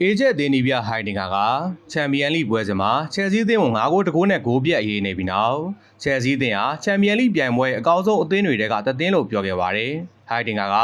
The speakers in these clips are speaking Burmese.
အေဂျက်ဒေနီဗျာဟိုင်တင်ဂါကချန်ပီယံလိပွဲစဉ်မှာချယ်ဆီအသင်းကို9ဂိုးတကိုးနဲ့ဂိုးပြတ်အရေးနေပြီးနောက်ချယ်ဆီအသင်းဟာချန်ပီယံလိပြိုင်ပွဲအကောင်းဆုံးအသင်းတွေကတသင်းလို့ပြောခဲ့ပါတယ်။ဟိုင်တင်ဂါက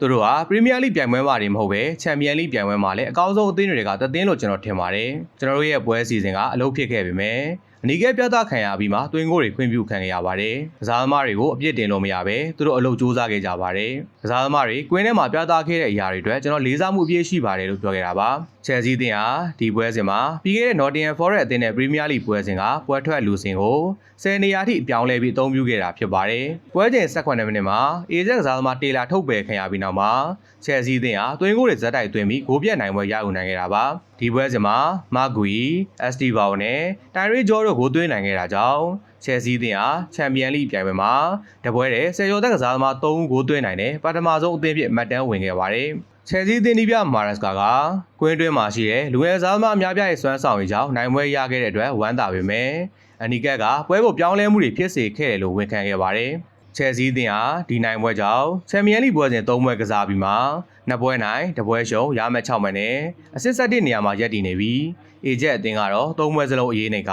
သူတို့ဟာပရီးမီးယားလိပြိုင်ပွဲမှာတွေမဟုတ်ပဲချန်ပီယံလိပြိုင်ပွဲမှာလည်းအကောင်းဆုံးအသင်းတွေကတသင်းလို့ကျွန်တော်ထင်ပါတယ်။ကျွန်တော်တို့ရဲ့ပွဲအစီအစဉ်ကအလုပ်ဖြစ်ခဲ့ပေမဲ့ အနီးကဲပြသခံရပြီးမှတွင်ကိုတွေခွင့်ပြုခံခဲ့ရပါတယ်။ကစားသမားတွေကိုအပြစ်တင်လို့မရပဲသူတို့အလုပ်စူးစမ်းခဲ့ကြပါတယ်။ကစားသမားတွေကွင်းထဲမှာပြသခဲ့တဲ့အရာတွေအတွက်ကျွန်တော်လေးစားမှုအပြည့်ရှိပါတယ်လို့ပြောခဲ့တာပါ။ချယ်ဆီအသင်းဟာဒီပွဲစဉ်မှာပြီးခဲ့တဲ့ Nottingham Forest အသင်းနဲ့ Premier League ပွဲစဉ်ကပွဲထွက်လူစဉ်ကို10နေရာထိအပြောင်းလဲပြီးအသုံးပြုခဲ့တာဖြစ်ပါတယ်။ပွဲချိန်18မိနစ်မှာအေဇက်ကစားသမားတေလာထုတ်ပယ်ခံရပြီးနောက်မှာချယ်ဆီအသင်းဟာသွင်းကိုတွေဇက်တိုက်သွင်းပြီးဂိုးပြတ်နိုင်ပွဲရယူနိုင်ခဲ့တာပါ။ဒီပွဲစဉ်မှာမာဂူီအက်စတီဗာနဲ့တိုင်ရီဂျော်တို့ဂိုးသွင်းနိုင်ခဲ့တာကြောင့်ချယ်ဆီအသင်းဟာချန်ပီယံလိပြိုင်ပွဲမှာတပွဲတဲ့ဆယ်ကျော်သက်ကစားသမား3ဦးဂိုးသွင်းနိုင်တဲ့ပထမဆုံးအသင်းဖြစ်မှတ်တမ်းဝင်ခဲ့ပါတယ်။ချယ်ဆီအသင်းဒီပြမာရက်စကာကကွင်းတွင်းမှာရှိတဲ့လူငယ်စားသမားအများပြားရဲ့စွမ်းဆောင်ရည်ကြောင့်နိုင်ပွဲရခဲ့တဲ့အတွက်ဝမ်းသာပေမဲ့အနီကက်ကပွဲကိုပြောင်းလဲမှုတွေဖြစ်စေခဲ့တယ်လို့ဝန်ခံခဲ့ပါတယ်။ ချယ်ဆီအသင်းဟာဒီနိုင်ပွဲကြောင့်ချန်ပီယံလိပွဲစဉ်၃ပွဲကစားပြီးမှနှစ်ပွဲနိုင်တစ်ပွဲရှုံးရမှတ်6မှတ်နဲ့အဆစ်ဆက်တဲ့နေရာမှာရပ်တည်နေပြီးအေဂျက်အသင်းကတော့၃ပွဲစလုံးအရေးနေက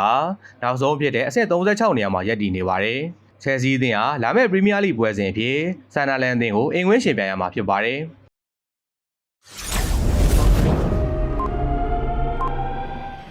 နောက်ဆုံးဖြစ်တဲ့အဆင့်36နေရာမှာရပ်တည်နေပါတယ်။ချယ်ဆီအသင်းဟာလာမယ့်ပရီးမီးယားလိပွဲစဉ်အဖြစ်ဆန်နာလန်အသင်းကိုအင်္ဂွင်းရှင်ပြိုင်ရမှာဖြစ်ပါတယ်။